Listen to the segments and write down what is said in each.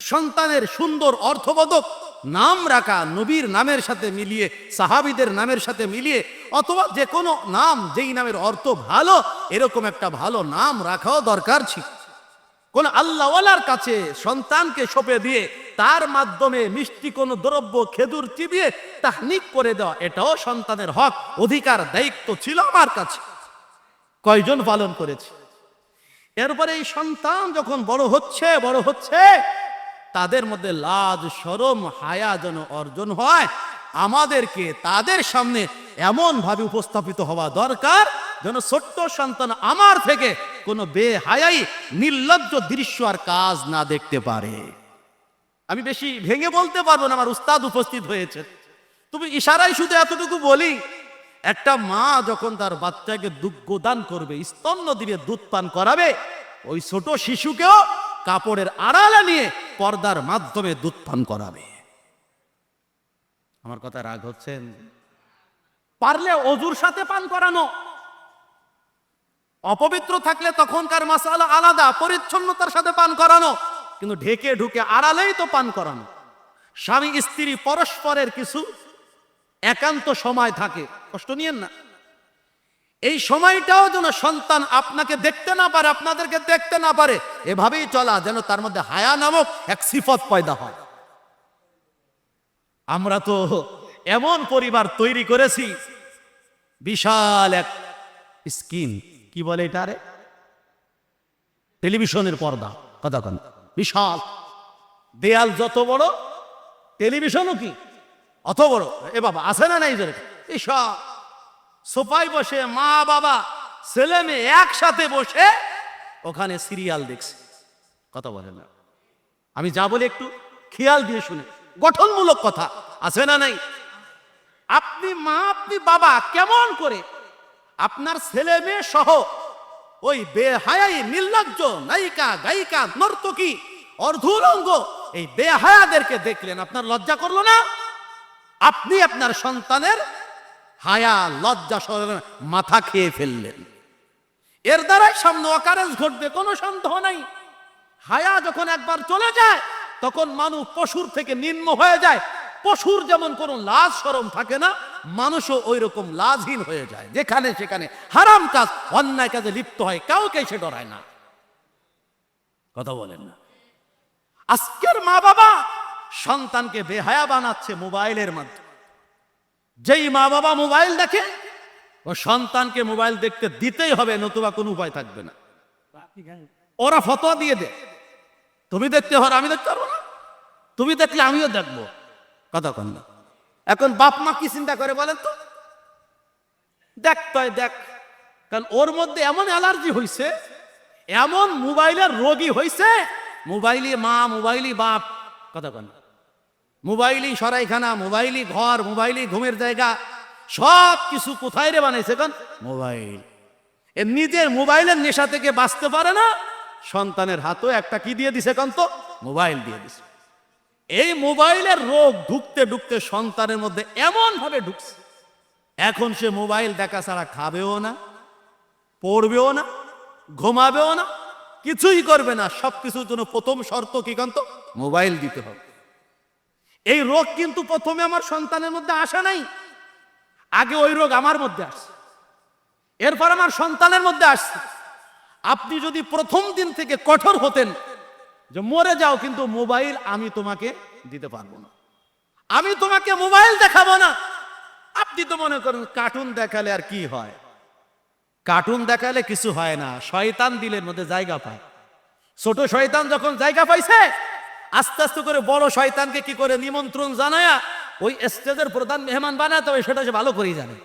সন্তানের সুন্দর অর্থবোধক নাম রাখা নবীর নামের সাথে মিলিয়ে, সাহাবিদের নামের সাথে মিলিয়ে, অথবা যে কোনো নাম যেই নামের অর্থ ভালো, এরকম একটা ভালো নাম রাখাও দরকার ছিল। কোন আল্লাহওয়ালার কাছে সন্তানকে সঁপে দিয়ে, তার মাধ্যমে মিষ্টি কোনো দ্রব্য খেদুর চিবিয়ে তাহনিক করে দেওয়া, এটাও সন্তানের হক, অধিকার, দায়িত্ব ছিল আমার কাছে। কয়জন পালন করেছে? এরপরে এই সন্তান যখন বড় হচ্ছে বড় হচ্ছে তাদের মধ্যে লাজ সরম হায়া যেন অর্জন হয়, আমাদেরকে তাদের সামনে এমন ভাবে উপস্থাপিত হওয়া দরকার যেন ছোট্ট সন্তান আমার থেকে কোনো বেহায়াই, নির্লজ্জ দৃশ্য আর কাজ না দেখতে পারে। আমি বেশি ভেঙে বলতে পারব না, আমার উস্তাদ উপস্থিত হয়েছে তুমি ইশারায় শুধু এতটুকু বলি, একটা মা যখন তার বাচ্চাকে দুগ্ধ দান করবে, স্তন্য দিবে দুধ পান করাবে, ওই ছোট শিশুকেও কাপড়ের আড়ালে নিয়ে পর্দার মাধ্যমে দুধ পান করাবে। আমার কথা রাগ হচ্ছেন পারলে অজুর সাথে পান করানো। অপবিত্র থাকলে তখনকার মাসালা আলাদা, পরিচ্ছন্নতার সাথে পান করানো। কিন্তু ঢেকে ঢুকে আড়ালেই তো পান করানো। স্বামী, স্ত্রী, পরস্পরের কিছু একান্ত সময় থাকে। কষ্ট নিয়েন না। এই সময়টাও যেন সন্তান আপনাকে দেখতে না পারে, আপনাদেরকে দেখতে না পারে, এভাবেই চলা, যেন তার মধ্যে হায়া নামক এক সিফত পয়দা হয়। আমরা তো এমন পরিবার তৈরি করেছি, বিশাল এক স্ক্রিন কি বলে এটা রে? টেলিভিশনের পর্দা, কথা বিশাল। দেয়াল যত বড়, টেলিভিশনও কি? অত বড়। এ বাবা, আছে না নাই বিশাল। সোফায় বসে মা, বাবা, ছেলে মেয়ে একসাথে বসে ওখানে সিরিয়াল দেখছে। কথা বলে না। আমি যা বলি একটু খেয়াল দিয়ে শুনে। গঠনমূলক কথা, আছে না নাই? আপনি মা, আপনি বাবা, কেমন করে? আপনার ছেলে মেয়ে সহ ওই বেহায়াই নির্লজ্জ, নায়িকা, গায়িকা, নর্তকী, অর্ধুলঙ্গ, এই বেহায়াদেরকে দেখলেন। আপনার লজ্জা করল না? আপনি আপনার সন্তানের হায়া, লজ্জা সরম মাথা খেয়ে ফেললেন। এর দ্বারাই সামনে অকারেন্স ঘটবে, কোনো সন্দেহ নাই। হায়া যখন একবার চলে যায়, তখন মানুষ পশুর থেকে নিম্ন হয়ে যায়। পশুর যেমন কোনো লাজ সরম থাকে না, মানুষও ওই রকম লাজহীন হয়ে যায়। যেখানে সেখানে হারাম কাজ, অন্যায় কাজে লিপ্ত হয় কাউকে সে ডরায় না। কথা বলেন না। আজকের মা বাবা সন্তানকে বেহায়া বানাচ্ছে মোবাইলের মাধ্যমে। যেই মা বাবা মোবাইল দেখে, ও সন্তানকে মোবাইল দেখতে দিতেই হবে, নতুবা কোনো উপায় থাকবে না। ওরা ফতোয়া দিয়ে দে তুমি দেখতে হর আমি দেখতে পারব না। তুমি দেখলে আমিও দেখব। কথা কন না। এখন বাপ মা কি চিন্তা করে বলেন তো? দেখ তয়, দেখ। কারণ ওর মধ্যে এমন অ্যালার্জি হইছে, এমন মোবাইলের রোগী হইছে মোবাইলি মা মোবাইলি বাপ। কথা কন মোবাইলই সরাইখানা, মোবাইলই ঘর, মোবাইলই ঘুমের জায়গা, সব কিছু কোথায় রে বানাইছে এখন মোবাইল। এ নিজের মোবাইলের নেশা থেকে বাঁচতে পারে না, সন্তানের হাতও একটা কি দিয়ে দিছে কন তো? মোবাইল দিয়ে দিছে। এই মোবাইলের রোগ ঢুকতে ঢুকতে সন্তানের মধ্যে এমন ভাবে ঢুকছে। এখন সে মোবাইল দেখা ছাড়া খাবেও না, পড়বেও না, ঘুমাবেও না, কিছুই করবে না। সবকিছুর জন্য প্রথম শর্ত কি কান্ত মোবাইল দিতে হবে। এই রোগ কিন্তু প্রথমে আমার সন্তানের মধ্যে আসে নাই, আগে ওই রোগ আমার মধ্যে আসছে। এরপর আমার সন্তানের মধ্যে আসছে। আপনি যদি প্রথম দিন থেকে কঠোর হতেন, যে মরে যাও, কিন্তু মোবাইল আমি তোমাকে দিতে পারব না। আমি তোমাকে মোবাইল দেখাবো না। আপনি তো মনে করেন কার্টুন দেখালে আর কি হয়? কার্টুন দেখালে কিছু হয় না। শয়তান দিলের মধ্যে জায়গা পায়। ছোট শয়তান যখন জায়গা পাইছে আস্তে আস্তে করে বড় শয়তানকে কি করে নিমন্ত্রণ জানায়া ওই স্টেজের প্রধান মেহমান বানাতে হবে সেটা সে ভালো করেই জানে।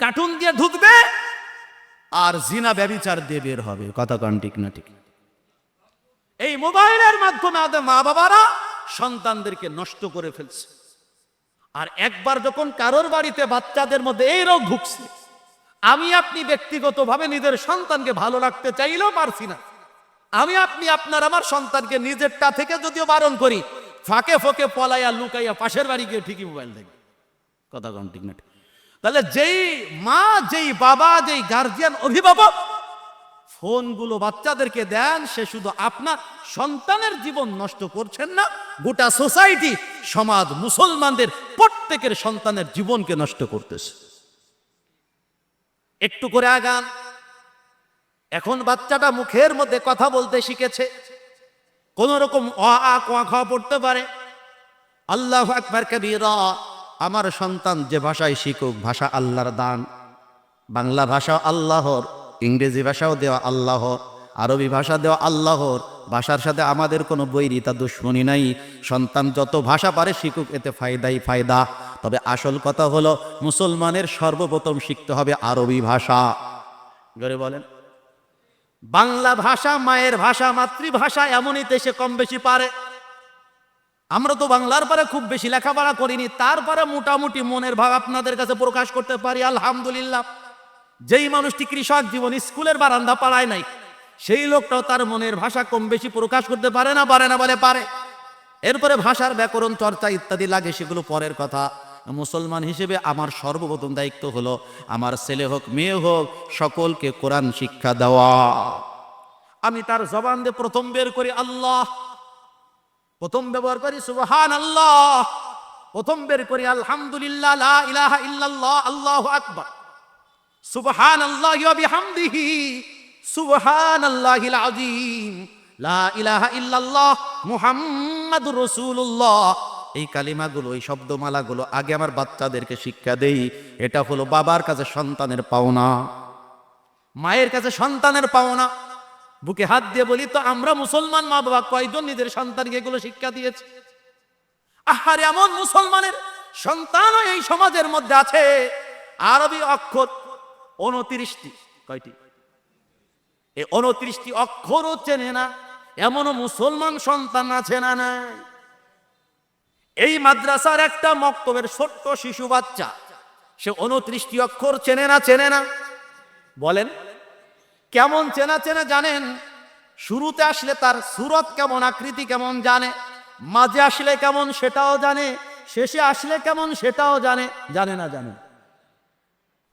কার্টুন দিয়ে ঢুকবে আর জিনা ব্যবিচার দিয়ে বের হবে, কথা কন ঠিক না ঠিক। এই মোবাইলের মাধ্যমে আমাদের মা বাবারা সন্তানদেরকে নষ্ট করে ফেলছে। আর একবার যখন কারোর বাড়িতে বাচ্চাদের মধ্যে এই রোগ ঢুকছে, আমি আপনি ব্যক্তিগতভাবে নিজের সন্তানকে ভালো রাখতে চাইলেও পারছি না। আমি আপনি আপনার, আমার সন্তানকে নিজেরটা থেকে যদিও বারণ করি, ফাঁকে ফোকে পলাইয়া লুকাইয়া পাশের বাড়ি গিয়ে ঠিকই মোবাইল দেখবে কথা কম ঠিক না তাহলে যেই মা, যেই বাবা, যেই গার্জিয়ান অভিভাবক, ফোনগুলো বাচ্চাদেরকে দেন, সে শুধু আপনার সন্তানের জীবন নষ্ট করছেন না, গোটা সোসাইটি, সমাজ, মুসলমানদের প্রত্যেকের সন্তানের জীবনকে নষ্ট করতেছে। একটু করে আগান। এখন বাচ্চাটা মুখের মধ্যে কথা বলতে শিখেছে। কোন রকম অ, আ, ক খ পড়তে পারে। আল্লাহ আকবার কবিরা, আমার সন্তান যে ভাষায় শিখুক, ভাষা আল্লাহর দান। বাংলা ভাষা আল্লাহর, ইংরেজি ভাষাও দেওয়া আল্লাহর, আরবি ভাষা দেওয়া আল্লাহর, ভাষার সাথে আমাদের কোনো বৈরিতা দুশ্মনী নাই। সন্তান যত ভাষা পারে শিখুক, এতে ফায়দাই ফায়দা। তবে আসল কথা হলো, মুসলমানের সর্বপ্রথম শিখতে হবে আরবি ভাষা। বলেন। বাংলা ভাষা মায়ের ভাষা, মাতৃভাষা এমনই দেশে কম বেশি পারে। আমরা তো বাংলার পরে খুব বেশি লেখাপড়া করিনি তারপরে মোটামুটি মনের ভাব আপনাদের কাছে প্রকাশ করতে পারি, আলহামদুলিল্লাহ। যেই মানুষটি কৃষক জীবন, স্কুলের বারান্দা পাড়ায় নাই, সেই লোকটাও তার মনের ভাষা কম বেশি প্রকাশ করতে পারে না পারে না বলে পারে। এরপরে ভাষার ব্যাকরণ, চর্চা ইত্যাদি লাগে, সেগুলো পরের কথা। মুসলমান হিসেবে আমার সর্বপ্রথম দায়িত্ব হলো আমার ছেলে হোক, মেয়ে হোক, সকলকে কোরআন শিক্ষা দেওয়া। আমি তার জবান দিয়ে প্রথম বের করি, আল্লাহ। প্রথম ব্যবহার করি সুবহান আল্লাহ প্রথম বের করি, আলহামদুলিল্লাহ, লা ইলাহা ইল্লাল্লাহ, আল্লাহু আকবার। সুবহান আল্লাহ বিহামদিহি সুবহান আল্লাহিল আযীম। লা ইলাহা ইল্লাল্লাহ, মুহাম্মাদুর রাসূলুল্লাহ। এই কালিমাগুলো, এই শব্দমালাগুলো আগে আমার বাচ্চাদেরকে শিক্ষা দেই। এটা হলো বাবার কাছে সন্তানের পাওনা। মায়ের কাছে সন্তানের পাওনা। বুকে হাত দিয়ে বলি, তো আমরা মুসলমান মা বাবা কয়জন নিজের সন্তানকে এগুলো শিক্ষা দিয়েছে? আহার, এমন মুসলমানের সন্তানও এই সমাজের মধ্যে আছে। আরবি অক্ষর উনত্রিশটি। কয়টি? এই উনত্রিশটি অক্ষরও চেনে না। এমনও মুসলমান সন্তান আছে না নাই? এই মাদ্রাসার একটা মক্তবের ছোট্ট শিশু বাচ্চা। সে উনত্রিশটি অক্ষর চেনে না চেনে না। বলেন, কেমন চেনা চেনা জানেন? শুরুতে আসলে তার সুরত কেমন, আকৃতি কেমন জানে? মাঝে আসলে কেমন সেটাও জানে, শেষে আসলে কেমন সেটাও জানে জানে না, জানে।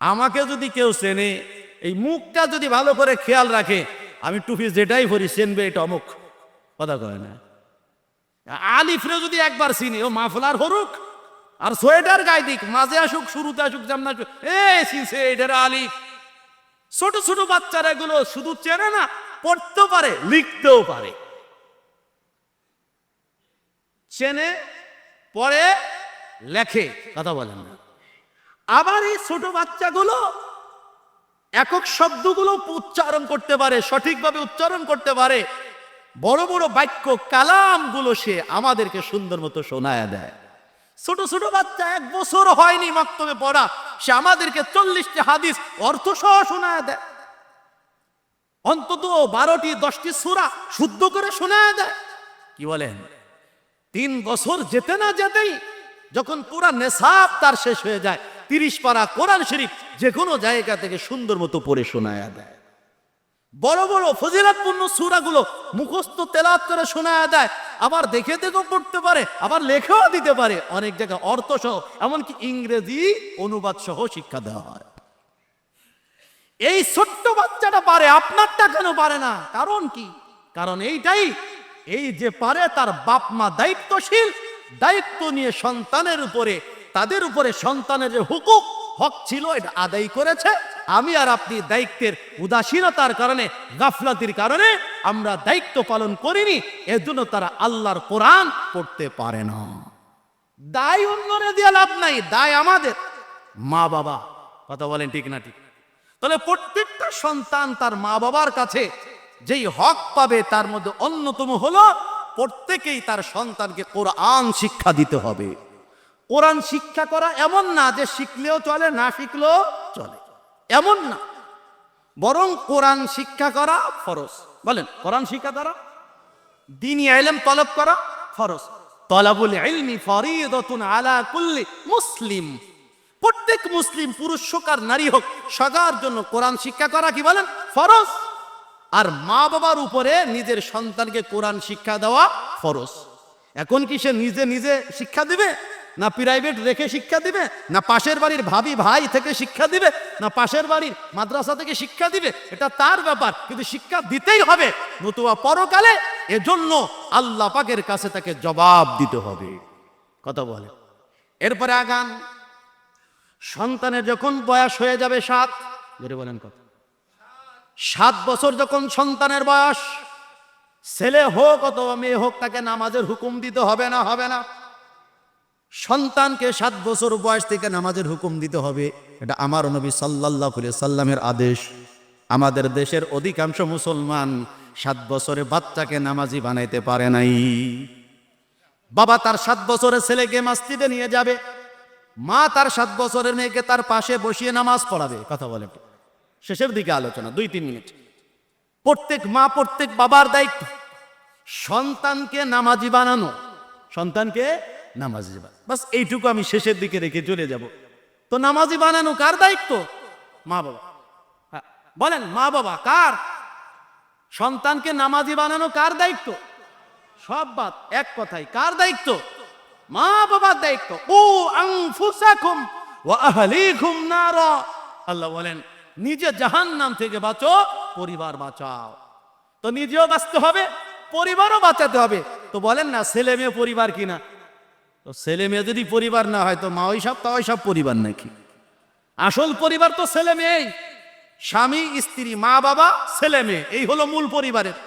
আমাকে যদি কেউ চেনে, এই মুখটা যদি ভালো করে খেয়াল রাখে, আমি টুপি যেটাই ভরি চেনবে এটা অমুক। কথা কয় না। আলিফরে যদি একবার চিনি, ও মাফলার হরুক, আর সোয়েটার গায়ে দিক, মাঝে আসুক, শুরুতে আসুক, যেমন আসুক এ চিনছে এটার আলিফ। ছোট ছোট বাচ্চারা এগুলো শুধু চেনে না, পড়তেও পারে, লিখতেও পারে। চেনে পরে লেখে, কথা বলেন না। আবার এই ছোট বাচ্চাগুলো একক শব্দগুলো উচ্চারণ করতে পারে, সঠিকভাবে উচ্চারণ করতে পারে বড় বড় বাক্য, কালামগুলো সে আমাদেরকে সুন্দর মতো শোনায় দেয়। ছোট ছোট বাচ্চা এক বছর হয়নি মক্তবে পড়া, সে আমাদেরকে চল্লিশটি হাদিস অর্থ সহ শোনায় দেয়। অন্তত বারোটি, দশটি সুরা শুদ্ধ করে শোনায় দেয়। কি বলেন? তিন বছর যেতে না যেতেই যখন পুরা নেশাব তার শেষ হয়ে যায়, তিরিশ পারা কোরআন শরীফ যে কোনো জায়গা থেকে সুন্দর মতো পড়ে শোনায়া দেয়। বড় বড় ফজিলাতপূর্ণ সুরাগুলো মুখস্থ তেলাত করে শোনায়া দেয়। আবার দেখে দেখেও পড়তে পারে, আবার লেখেও দিতে পারে। অনেক জায়গায় অর্থ সহ এমনকি ইংরেজি অনুবাদ সহ শিক্ষা দেওয়া হয়। এই ছোট্ট বাচ্চাটা পারে, আপনারটা কেন পারে না? কারণ কি? কারণ এইটাই, এই যে পারে তার বাপ মা দায়িত্বশীল, দায়িত্ব নিয়ে সন্তানের উপরে, তাদের উপরে সন্তানের যে হুকুক হক ছিল, এটা আদায় করেছে। আমি আর আপনি দায়িত্বের উদাসীনতার কারণে, গাফলাতির কারণে আমরা দায়িত্ব পালন করিনি এর জন্য তারা আল্লাহর কোরআন পড়তে পারে না। দায় অন্যরে দিয়ে লাভ নাই, দায় আমাদের। মা বাবা, কথা বলেন ঠিক না ঠিক। তাহলে প্রত্যেকটা সন্তান তার মা বাবার কাছে যেই হক পাবে, তার মধ্যে অন্যতম হলো, প্রত্যেকেই তার সন্তানকে কোরআন শিক্ষা দিতে হবে। কোরআন শিক্ষা করা এমন না যে শিখলেও চলে, না শিখলেও চলে। এমন না। বরং কোরআন শিক্ষা করা ফরজ। বলেন, কোরআন শিক্ষা করা দিনী আইলেম তলব করা ফরজ। তলাবুল ইলমি ফরিদাতুন আলা কুল্লি মুসলিম। প্রত্যেক মুসলিম, পুরুষ হোক আর নারী হোক, সবার জন্য কোরআন শিক্ষা করা কি বলেন? ফরজ। আর মা বাবার উপরে নিজের সন্তানকে কোরআন শিক্ষা দেওয়া ফরজ। এখন কি সে নিজে নিজে শিক্ষা দিবে? না প্রাইভেট রেখে শিক্ষা দিবে, না পাশের বাড়ির ভাবি ভাই থেকে শিক্ষা দিবে, না পাশের বাড়ির মাদ্রাসা থেকে শিক্ষা দিবে, এটা তার ব্যাপার। কিন্তু শিক্ষা দিতেই হবে, নতুবা পরকালে এজন্য আল্লাহ পাকের কাছে তাকে জবাব দিতে হবে। কথা বলে। এরপরে আগান, সন্তানের যখন বয়স হয়ে যাবে সাত ধরে বলেন কথা। সাত বছর যখন সন্তানের বয়স, ছেলে হোক অথবা মেয়ে হোক, তাকে নামাজের হুকুম দিতে হবে না হবে না। সন্তানকে সাত বছর বয়স থেকে নামাজের হুকুম দিতে হবে, এটা আমার নবী সাল্লাহ সাল্লামের আদেশ। আমাদের দেশের অধিকাংশ মুসলমান সাত বছরে বাচ্চাকে নামাজি বানাইতে পারে নাই। বাবা তার সাত বছরের ছেলেকে মাস্তিতে নিয়ে যাবে, মা তার সাত বছরের মেয়েকে তার পাশে বসিয়ে নামাজ পড়াবে, কথা বলে। শেষের দিকে আলোচনা, দুই তিন মিনিট। প্রত্যেক মা, প্রত্যেক বাবার দায়িত্ব সন্তানকে নামাজি বানানো। সন্তানকে নামাজি বানানো বাস এইটুকু আমি শেষের দিকে রেখে চলে যাব। তো নামাজি বানানো কার দায়িত্ব? মা বাবা। হ্যাঁ, বলেন মা বাবা কার? সন্তানকে নামাজি বানানো কার দায়িত্ব? সব বাদ এক কথাই কার দায়িত্ব? মা বাবার দায়িত্ব। ও আনফুসাকুম ওয়া আহলিকুম নারা। আল্লাহ বলেন নিজে জাহান্নাম থেকে বাঁচো পরিবার বাঁচাও। তো নিজেও বাঁচতে হবে পরিবারও বাঁচাতে হবে। তো বলেন না ছেলে মেয়ে পরিবার কিনা? তো ছেলে মেয়ে যদি পরিবার না হয়, তো মা ওই সব, তা ওই সব পরিবার নাকি? আসল পরিবার তো ছেলে মেয়েই। স্বামী, স্ত্রী, মা, বাবা, ছেলে মেয়ে, এই হলো মূল পরিবারের।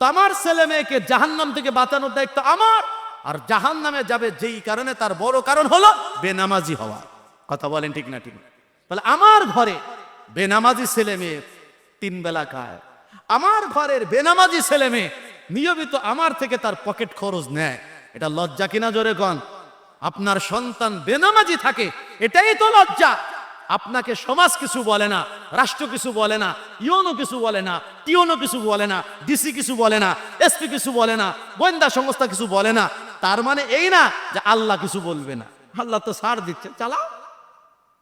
তো আমার ছেলে মেয়েকে জাহান্নাম থেকে বাঁচানোর দায়িত্ব আমার, আর জাহান নামে যাবে যেই কারণে তার বড় কারণ হলো বেনামাজি হওয়া। কথা বলেন ঠিক না ঠিক? তাহলে আমার ঘরে বেনামাজি ছেলে মেয়ে তিন বেলা খায়। আমার ঘরের বেনামাজি ছেলে মেয়ে নিয়মিত আমার থেকে তার পকেট খরচ নেয়। এটা লজ্জা কিনা জোরে কন? আপনার সন্তান বেনামাজি থাকে এটাই তো লজ্জা। আপনাকে সমাজ কিছু বলে না রাষ্ট্র কিছু বলে না ইউনো কিছু বলে না টিওনো কিছু বলে না ডিসি কিছু বলে না এসপি কিছু বলে না গোয়েন্দা সংস্থা কিছু বলে না। তার মানে এই না যে আল্লাহ কিছু বলবে না। আল্লাহ তো সার দিচ্ছে চালাও।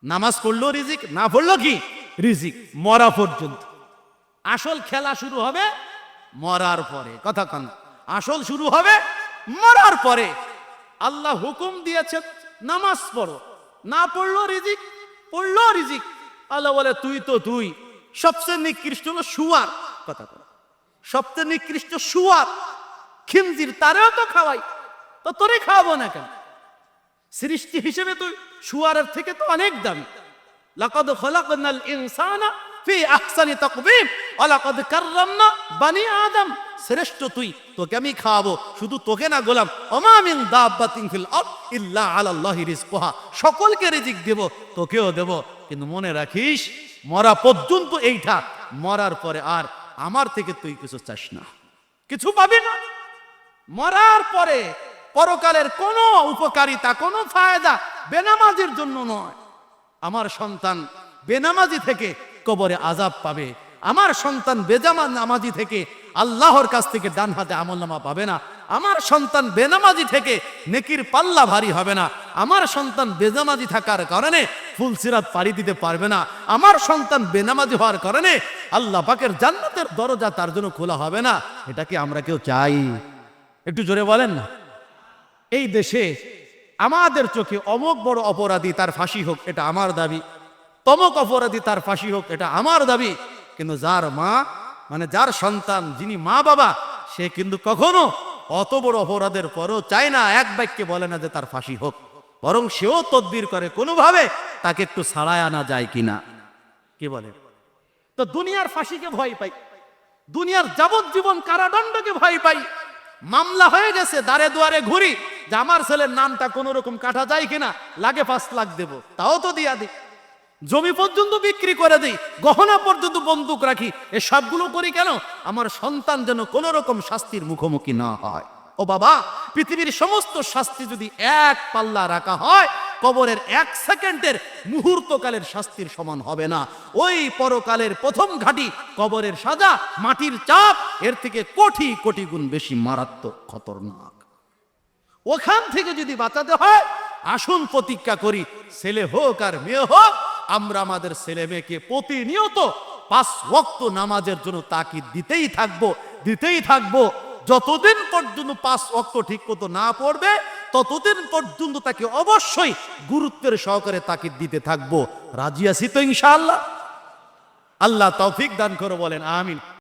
নামাজ পড়ল রিজিক না পড়ল কি? রিজিক মরা পর্যন্ত। আসল খেলা শুরু হবে মরার পরে। কথা কন আসল শুরু হবে মরার পরে আল্লাহ হুকুম দিয়েছেন নামাজ পড়ো। না পড়ল রিজিক পড়ল রিজিক। আল্লাহ বলে, তুই তো তুই সবচেয়ে নিকৃষ্ট হলো শুয়ার কথা সবচেয়ে নিকৃষ্ট শুয়ার, খিমজির তারেও তো খাওয়াই। তো তোরে খাওয়াবো না কেন? সৃষ্টি হিসেবে তুই শুয়ারের থেকে তো অনেক দামি। লাকাদ খলাকনাল ইনসানা ফি আহসানি তাকবীম। ওয়া লাকাদ কাররামনা বানি আদম। শ্রেষ্ঠ তুই, তোকে আমি খাওয়াবো। শুধু তোকে না, গোলাম। ওমা মিন দাব্বাতিন ফিল আরদ ইল্লা আলাল্লাহি রিজকুহা। সকলকে রিজিক দেব, তোকেও দেব। কিন্তু মনে রাখিস, মরা পর্যন্ত এইটা মরার পরে আর আমার থেকে তুই কিছু চাস না। কিছু পাবি না। মরার পরে পরকালের কোনো উপকারিতা, কোনো ফায়দা বেনামাজির জন্য নয়। আমার সন্তান বেনামাজি থেকে কবরে আজাব পাবে। আমার সন্তান বেজামা নামাজি থেকে আল্লাহর কাছ থেকে ডান হাতে আমলনামা পাবে না। আমার সন্তান বেনামাজি থেকে নেকির পাল্লা ভারী হবে না। আমার সন্তান বেজামাজি থাকার কারণে ফুলসিরাত পাড়ি দিতে পারবে না। আমার সন্তান বেনামাজি হওয়ার কারণে আল্লাহ পাকের জান্নাতের দরজা তার জন্য খোলা হবে না। এটা কি আমরা কেউ চাই। একটু জোরে বলেন না। এই দেশে আমাদের চোখে অমুক বড় অপরাধী তার ফাঁসি হোক, এটা আমার দাবি। তমক অপরাধী তার ফাঁসি হোক, এটা আমার দাবি। কিন্তু যার মা মানে যার সন্তান যিনি মা বাবা, সে কিন্তু কখনো অত বড় অপরাধের পরও চায় না, এক বাক্যে বলে না যে তার ফাঁসি হোক। বরং সেও তদবির করে, কোনোভাবে তাকে একটু ছাড়ায় আনা যায় কিনা কি বলে? তো দুনিয়ার ফাঁসিকে ভয় পাই, দুনিয়ার যাবজ্জীবন কারাদণ্ডকে ভয় পাই। মামলা হয়ে গেছে দাঁড়ে দুয়ারে ঘুরি, যে আমার ছেলের নামটা কোন রকম কাটা যায় কিনা লাগে পাঁচ লাখ দেব, তাও তো দিয়া দিই। জমি পর্যন্ত বিক্রি করে দিই, গহনা পর্যন্ত বন্দুক রাখি, এ সবগুলো করি কেন? আমার সন্তান যেন কোন রকম শাস্তির মুখোমুখি না হয়। ও বাবা, পৃথিবীর সমস্ত শাস্তি যদি এক পাল্লা রাখা হয়, কবরের এক সেকেন্ডের মুহূর্তকালের শাস্তির সমান হবে না। ওই পরকালের প্রথম ঘাটি কবরের সাজা, মাটির চাপ, এর থেকে কোটি কোটি গুণ বেশি মারাত্মক, খতরনাক। ওখান থেকে যদি বাঁচাতে হয়, আসুন প্রতিজ্ঞা করি, ছেলে হোক আর মেয়ে হোক আমরা আমাদের ছেলে মেয়েকে প্রতিনিয়ত পাঁচ ওয়াক্ত নামাজের জন্য তাকে দিতেই থাকব দিতেই থাকব। যতদিন পর্যন্ত পাঁচ ওয়াক্ত ঠিক মতো না পড়বে, ততদিন পর্যন্ত তাকে অবশ্যই গুরুত্বের সহকারে তাকে দিতে থাকব। রাজি আছি তো ইনশাআল্লাহ? আল্লাহ তৌফিক দান করে, বলেন, আমিন।